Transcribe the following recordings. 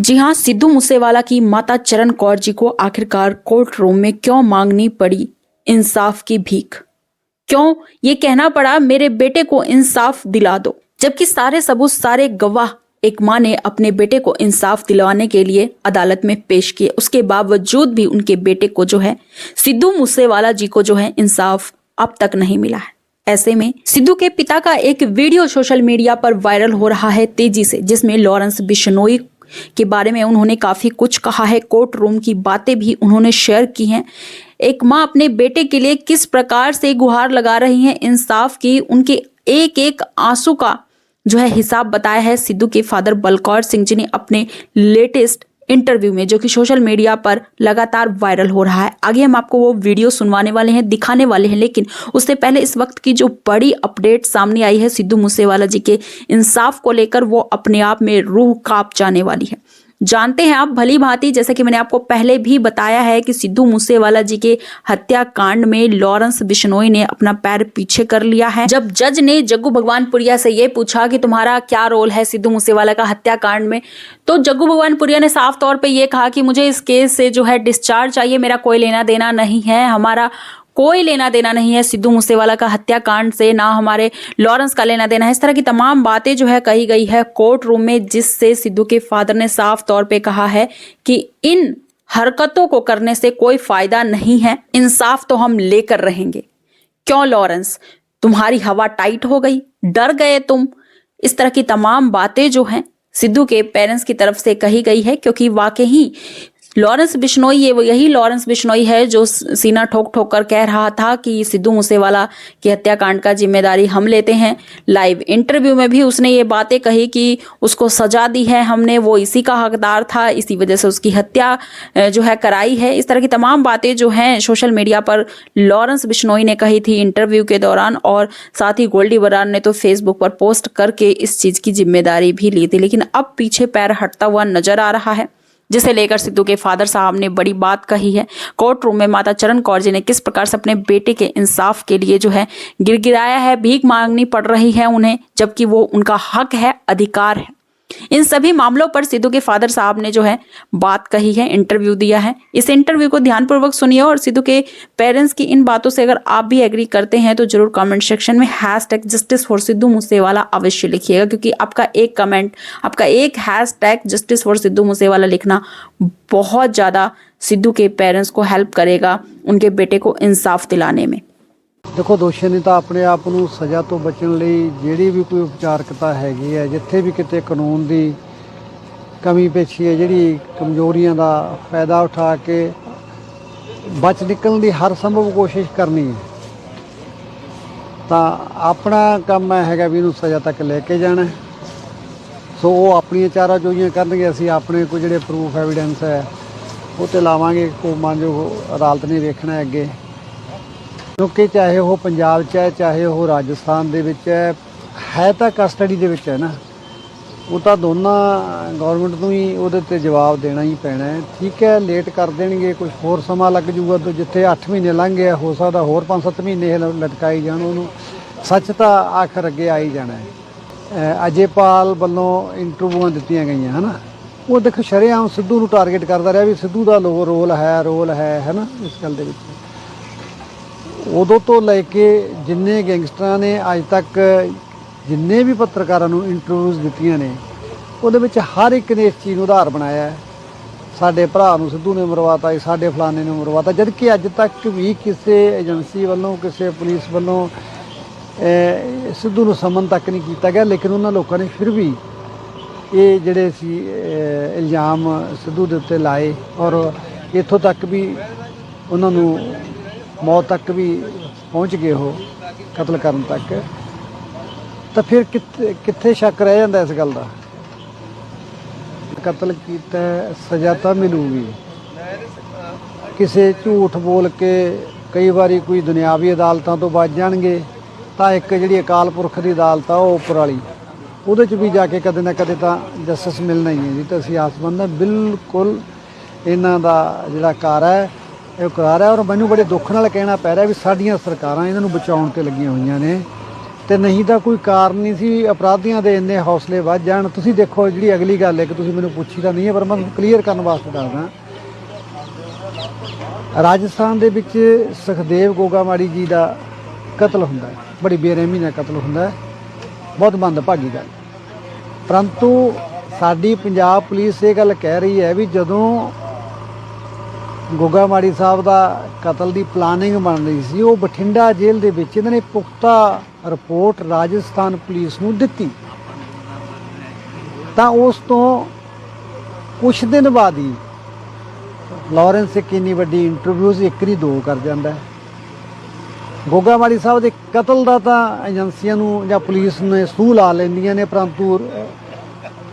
जी हाँ सिद्धू मूसेवाला की माता चरण कौर जी को आखिरकार कोर्ट रूम में क्यों मांगनी पड़ी? इंसाफ की भीख। क्यों? ये कहना पड़ा, मेरे बेटे को इंसाफ दिला दो। जबकि सारे सबूत, सारे गवाह एक माँ ने अपने बेटे को इंसाफ दिलवाने के लिए अदालत में पेश किए। उसके बावजूद भी उनके बेटे को जो है, सिद्धू मूसेवाला जी को जो है, इंसाफ अब तक नहीं मिला है। ऐसे में सिद्धू के पिता का एक वीडियो सोशल मीडिया पर वायरल हो रहा है तेज़ी से, जिसमें लॉरेंस बिश्नोई के बारे में उन्होंने काफ़ी कुछ कहा है। कोर्ट रूम की बातें भी उन्होंने शेयर की हैं। एक माँ अपने बेटे के लिए किस प्रकार से गुहार लगा रही हैं, इंसाफ की उनके एक एक आँसू का जो है हिसाब बताया है। सिद्धू के फादर बलकौर सिंह जी ने अपने लेटेस्ट इंटरव्यू में, जो कि सोशल मीडिया पर लगातार वायरल हो रहा है। आगे हम आपको वो वीडियो सुनवाने वाले हैं, दिखाने वाले हैं, लेकिन उससे पहले इस वक्त की जो बड़ी अपडेट सामने आई है, सिद्धू मूसेवाला जी के इंसाफ को लेकर, वो अपने आप में रूह काप जाने वाली है। जानते हैं आप, भली भांति, जैसे कि मैंने आपको पहले भी बताया है कि सिद्धू मूसेवाला जी के हत्याकांड में लॉरेंस बिश्नोई ने अपना पैर पीछे कर लिया है। जब जज ने जग्गू भगवानपुरिया से ये पूछा कि तुम्हारा क्या रोल है सिद्धू मूसेवाला का हत्याकांड में तो जग्गू भगवानपुरिया ने साफ़ तौर पर यह कहा कि मुझे इस केस से जो है डिस्चार्ज चाहिए, मेरा कोई लेना देना नहीं है, हमारा कोई लेना देना नहीं है। सिद्धू मूसेवाला का हत्याकांड से ना हमारे लॉरेंस का लेना देना है। इस तरह की तमाम बातें जो है कही गई है कोर्ट रूम में, जिससे सिद्धू के फादर ने साफ़ तौर पे कहा है कि इन हरकतों को करने से कोई फ़ायदा नहीं है। इंसाफ तो हम लेकर रहेंगे। क्यों लॉरेंस? तुम्हारी हवा टाइट हो गई। डर गए तुम। इस तरह की तमाम बातें जो हैं सिद्धू के पेरेंट्स की तरफ़ से कही गई है, क्योंकि वाकई लॉरेंस बिश्नोई, ये वो यही लॉरेंस बिश्नोई है जो सीना ठोक ठोक कर कह रहा था कि सिद्धू मूसेवाला की हत्याकांड का ज़िम्मेदारी हम लेते हैं। लाइव इंटरव्यू में भी उसने ये बातें कही कि उसको सजा दी है हमने, वो इसी का हकदार था, इसी वजह से उसकी हत्या जो है कराई है। इस तरह की तमाम बातें जो हैं सोशल मीडिया पर लॉरेंस बिश्नोई ने कही थी इंटरव्यू के दौरान और साथ ही गोल्डी बरार ने तो फेसबुक पर पोस्ट करके इस चीज़ की ज़िम्मेदारी भी ली थी। लेकिन अब पीछे पैर हटता हुआ नज़र आ रहा है। जिसे लेकर सिद्धू के फादर साहब ने बड़ी बात कही है। कोर्ट रूम में माता चरण कौर जी ने किस प्रकार से अपने बेटे के इंसाफ के लिए जो है गिर गिराया है, भीख मांगनी पड़ रही है उन्हें, जबकि वो उनका हक है, अधिकार है। इन सभी मामलों पर सिद्धू के फादर साहब ने जो है बात कही है इंटरव्यू दिया है। इस इंटरव्यू को ध्यानपूर्वक सुनिए और सिद्धू के पेरेंट्स की इन बातों से अगर आप भी एग्री करते हैं तो ज़रूर कमेंट सेक्शन में hashtag justice for Sidhu Moosewala अवश्य लिखिएगा, क्योंकि आपका एक कमेंट आपका एक hashtag justice for Sidhu Moosewala लिखना बहुत ज़्यादा सिद्धू के पेरेंट्स को हेल्प करेगा, उनके बेटे को इंसाफ दिलाने में। ਦੇਖੋ ਦੋਸ਼ੀ ਨੇ ਤਾਂ ਆਪਣੇ ਆਪ ਨੂੰ ਸਜ਼ਾ ਤੋਂ ਬਚਣ ਲਈ ਜਿਹੜੀ ਵੀ ਕੋਈ ਉਪਚਾਰਕਤਾ ਹੈਗੀ ਹੈ, ਜਿੱਥੇ ਵੀ ਕਿਤੇ ਕਾਨੂੰਨ ਦੀ ਕਮੀ ਪੇਸ਼ੀ ਹੈ, ਜਿਹੜੀ ਕਮਜ਼ੋਰੀਆਂ ਦਾ ਫਾਇਦਾ ਉਠਾ ਕੇ ਬਚ ਨਿਕਲਣ ਦੀ ਹਰ ਸੰਭਵ ਕੋਸ਼ਿਸ਼ ਕਰਨੀ ਹੈ, ਤਾਂ ਆਪਣਾ ਕੰਮ ਹੈਗਾ ਵੀ ਇਹਨੂੰ ਸਜ਼ਾ ਤੱਕ ਲੈ ਕੇ ਜਾਣਾ ਸੋ ਉਹ ਆਪਣੀਆਂ ਚਾਰਾ ਜੋਈਆਂ ਕਰਨਗੇ, ਅਸੀਂ ਆਪਣੇ ਕੋਈ ਜਿਹੜੇ ਪ੍ਰੂਫ ਐਵੀਡੈਂਸ ਹੈ, ਉਹ ਤੇ ਲਾਵਾਂਗੇ ਕੋ ਮੰਨ ਜੋ ਅਦਾਲਤ ਨੇ ਵੇਖਣਾ ਅੱਗੇ। ਕਿਉਂਕਿ ਚਾਹੇ ਉਹ ਪੰਜਾਬ 'ਚ ਹੈ, ਚਾਹੇ ਉਹ ਰਾਜਸਥਾਨ ਦੇ ਵਿੱਚ ਹੈ ਹੈ ਤਾਂ ਕਸਟਡੀ ਦੇ ਵਿੱਚ ਹੈ ਨਾ। ਉਹ ਤਾਂ ਦੋਨਾਂ ਗਵਰਨਮੈਂਟ ਨੂੰ ਹੀ ਉਹਦੇ ਤੇ ਜਵਾਬ ਦੇਣਾ ਹੀ ਪੈਣਾ ਹੈ। ਠੀਕ ਹੈ ਲੇਟ ਕਰ ਦੇਣਗੇ ਕੁਝ ਹੋਰ ਸਮਾਂ ਲੱਗ ਜੂਗਾ ਤਾਂ ਜਿੱਥੇ 8 ਮਹੀਨੇ ਲੰਘ ਗਿਆ, ਹੋ ਸਕਦਾ ਹੋਰ 5-7 ਮਹੀਨੇ ਲਟਕਾਈ ਜਾਣ ਉਹਨੂੰ। ਸੱਚ ਤਾਂ ਆਖਰ ਅੱਗੇ ਆ ਹੀ ਜਾਣਾ ਹੈ। ਅਹ ਅਜੇਪਾਲ ਵੱਲੋਂ ਇੰਟਰਵਿਊਆਂ ਦਿੱਤੀਆਂ ਗਈਆਂ, ਹਨਾ। ਉਹ ਦੇਖੋ ਸ਼ਰੇਆਮ ਸਿੱਧੂ ਨੂੰ ਟਾਰਗੇਟ ਕਰਦਾ ਰਿਹਾ ਵੀ ਸਿੱਧੂ ਦਾ ਲੋ ਰੋਲ ਹੈ ਰੋਲ ਹੈ ਹਨਾ ਇਸ ਗੱਲ ਦੇ ਵਿੱਚ। ਉਦੋਂ ਤੋਂ ਲੈ ਕੇ ਜਿੰਨੇ ਗੈਂਗਸਟਰਾਂ ਨੇ ਅੱਜ ਤੱਕ ਜਿੰਨੇ ਵੀ ਪੱਤਰਕਾਰਾਂ ਨੂੰ ਇੰਟਰਵਿਊਜ਼ ਦਿੱਤੀਆਂ ਨੇ, ਉਹਦੇ ਵਿੱਚ ਹਰ ਇੱਕ ਨੇ ਇਸ ਚੀਜ਼ ਨੂੰ ਆਧਾਰ ਬਣਾਇਆ ਹੈ। ਸਾਡੇ ਭਰਾ ਨੂੰ ਸਿੱਧੂ ਨੇ ਮਰਵਾਤਾ ਜੀ, ਸਾਡੇ ਫਲਾਣੇ ਨੂੰ ਮਰਵਾਤਾ ਜਦ ਕਿ ਅੱਜ ਤੱਕ ਵੀ ਕਿਸੇ ਏਜੰਸੀ ਵੱਲੋਂ, ਕਿਸੇ ਪੁਲਿਸ ਵੱਲੋਂ ਸਿੱਧੂ ਨੂੰ ਸਮਨ ਤੱਕ ਨਹੀਂ ਕੀਤਾ ਗਿਆ, ਲੇਕਿਨ ਉਹਨਾਂ ਲੋਕਾਂ ਨੇ ਫਿਰ ਵੀ ਇਹ ਜਿਹੜੇ ਸੀ ਇਲਜ਼ਾਮ ਸਿੱਧੂ ਦੇ ਉੱਤੇ ਲਾਏ ਔਰ ਇੱਥੋਂ ਤੱਕ ਵੀ ਉਹਨਾਂ ਨੂੰ ਮੌਤ ਤੱਕ ਵੀ ਪਹੁੰਚ ਗਏ ਉਹ, ਕਤਲ ਕਰਨ ਤੱਕ। ਤਾਂ ਫਿਰ ਕਿੱਥੇ ਕਿੱਥੇ ਸ਼ੱਕ ਰਹਿ ਜਾਂਦਾ ਇਸ ਗੱਲ ਦਾ? ਕਤਲ ਕੀਤਾ, ਸਜ਼ਾ ਤਾਂ ਮਿਲੂਗੀ। ਕਿਸੇ ਝੂਠ ਬੋਲ ਕੇ ਕਈ ਵਾਰੀ ਕੋਈ ਦੁਨਿਆਵੀ ਅਦਾਲਤਾਂ ਤੋਂ ਬਚ ਜਾਣਗੇ, ਤਾਂ ਇੱਕ ਜਿਹੜੀ ਅਕਾਲ ਪੁਰਖ ਦੀ ਅਦਾਲਤ ਆ, ਉਹ ਉੱਪਰ ਵਾਲੀ। ਉਹਦੇ 'ਚ ਵੀ ਜਾ ਕੇ ਕਦੇ ਨਾ ਕਦੇ ਤਾਂ ਜਸਟਿਸ ਮਿਲਣਾ ਹੀ ਹੈ ਜੀ। ਤਾਂ ਅਸੀਂ ਆਸਮੰਦ ਹਾਂ, ਬਿਲਕੁਲ ਇਹਨਾਂ ਦਾ ਜਿਹੜਾ ਕਾਰ ਹੈ ਇਹ ਕਰਾ ਰਿਹਾ ਔਰ ਮੈਨੂੰ ਬੜੇ ਦੁੱਖ ਨਾਲ ਕਹਿਣਾ ਪੈ ਰਿਹਾ ਵੀ ਸਾਡੀਆਂ ਸਰਕਾਰਾਂ ਇਹਨਾਂ ਨੂੰ ਬਚਾਉਣ ਤੇ ਲੱਗੀਆਂ ਹੋਈਆਂ ਨੇ। ਤੇ ਨਹੀਂ ਤਾਂ ਕੋਈ ਕਾਰਨ ਨਹੀਂ ਸੀ, ਅਪਰਾਧੀਆਂ ਦੇ ਇੰਨੇ ਹੌਸਲੇ ਵੱਧ ਜਾਣ। ਤੁਸੀਂ ਦੇਖੋ ਜਿਹੜੀ ਅਗਲੀ ਗੱਲ ਹੈ ਕਿ ਤੁਸੀਂ ਮੈਨੂੰ ਪੁੱਛੀ ਤਾਂ ਨਹੀਂ ਹੈ, ਪਰ ਮੈਂ ਕਲੀਅਰ ਕਰਨ ਵਾਸਤੇ ਦੱਸਦਾ ਰਾਜਸਥਾਨ ਦੇ ਵਿੱਚ ਸੁਖਦੇਵ ਗੋਗਾਮਾੜੀ ਜੀ ਦਾ ਕਤਲ ਹੁੰਦਾ ਹੈ। ਬੜੀ ਬੇਰਹਿਮੀ ਨਾਲ ਕਤਲ ਹੁੰਦਾ ਹੈ। ਬਹੁਤ ਮੰਦਭਾਗੀ ਗੱਲ। ਪਰੰਤੂ ਸਾਡੀ ਪੰਜਾਬ ਪੁਲਿਸ ਇਹ ਗੱਲ ਕਹਿ ਰਹੀ ਹੈ ਵੀ ਜਦੋਂ ਗੋਗਾ ਮਾੜੀ ਸਾਹਿਬ ਦਾ ਕਤਲ ਦੀ ਪਲਾਨਿੰਗ ਬਣ ਰਹੀ ਸੀ, ਉਹ ਬਠਿੰਡਾ ਜੇਲ੍ਹ ਦੇ ਵਿੱਚ ਇਹਨਾਂ ਨੇ ਪੁਖਤਾ ਰਿਪੋਰਟ ਰਾਜਸਥਾਨ ਪੁਲਿਸ ਨੂੰ ਦਿੱਤੀ। ਤਾਂ ਉਸ ਤੋਂ ਕੁਝ ਦਿਨ ਬਾਅਦ ਹੀ ਲਾਰੈਂਸ ਇੱਕ ਇੰਨੀ ਵੱਡੀ ਇੰਟਰਵਿਊਜ਼ ਇੱਕ ਹੀ ਦੋ ਕਰ ਜਾਂਦਾ ਹੈ। ਗੋਗਾਮਾੜੀ ਸਾਹਿਬ ਦੇ ਕਤਲ ਦਾ ਤਾਂ ਏਜੰਸੀਆਂ ਨੂੰ ਜਾਂ ਪੁਲਿਸ ਨੇ ਸੂਹ ਲਾ ਲੈਂਦੀਆਂ ਨੇ, ਪਰੰਤੂ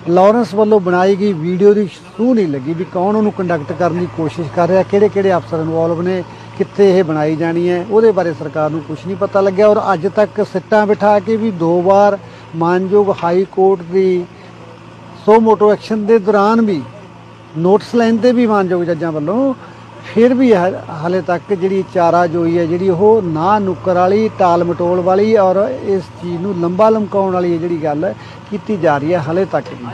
ਲਾਰੈਂਸ ਵੱਲੋਂ ਬਣਾਈ ਗਈ ਵੀਡੀਓ ਦੀ ਸੂਹ ਨਹੀਂ ਲੱਗੀ ਵੀ ਕੌਣ ਉਹਨੂੰ ਕੰਡਕਟ ਕਰਨ ਦੀ ਕੋਸ਼ਿਸ਼ ਕਰ ਰਿਹਾ ਕਿਹੜੇ ਕਿਹੜੇ ਅਫਸਰ ਇਨਵੋਲਵ ਨੇ, ਕਿੱਥੇ ਇਹ ਬਣਾਈ ਜਾਣੀ ਹੈ, ਉਹਦੇ ਬਾਰੇ ਸਰਕਾਰ ਨੂੰ ਕੁਝ ਨਹੀਂ ਪਤਾ ਲੱਗਿਆ ਔਰ ਅੱਜ ਤੱਕ ਸਿੱਟਾਂ ਬਿਠਾ ਕੇ ਵੀ ਦੋ ਵਾਰ ਮਾਨਯੋਗ ਹਾਈ ਕੋਰਟ ਦੀ ਸੋ ਮੋਟੋ ਐਕਸ਼ਨ ਦੇ ਦੌਰਾਨ ਵੀ ਨੋਟਿਸ ਲੈਣ ਤੇ ਵੀ ਮਾਨਯੋਗ ਜੱਜਾਂ ਵੱਲੋਂ ਫਿਰ ਵੀ ਹਾਲੇ ਤੱਕ ਜਿਹੜੀ ਚਾਰਾ ਜੋਈ ਹੈ, ਜਿਹੜੀ ਉਹ ਨਾ ਨੁੱਕਰ ਵਾਲੀ, ਟਾਲ ਮਟੋਲ ਵਾਲੀ ਔਰ ਇਸ ਚੀਜ਼ ਨੂੰ ਲੰਬਾ ਲਮਕਾਉਣ ਵਾਲੀ ਇਹ ਜਿਹੜੀ ਗੱਲ ਕੀਤੀ ਜਾ ਰਹੀ ਹੈ, ਹਾਲੇ ਤੱਕ ਵੀ।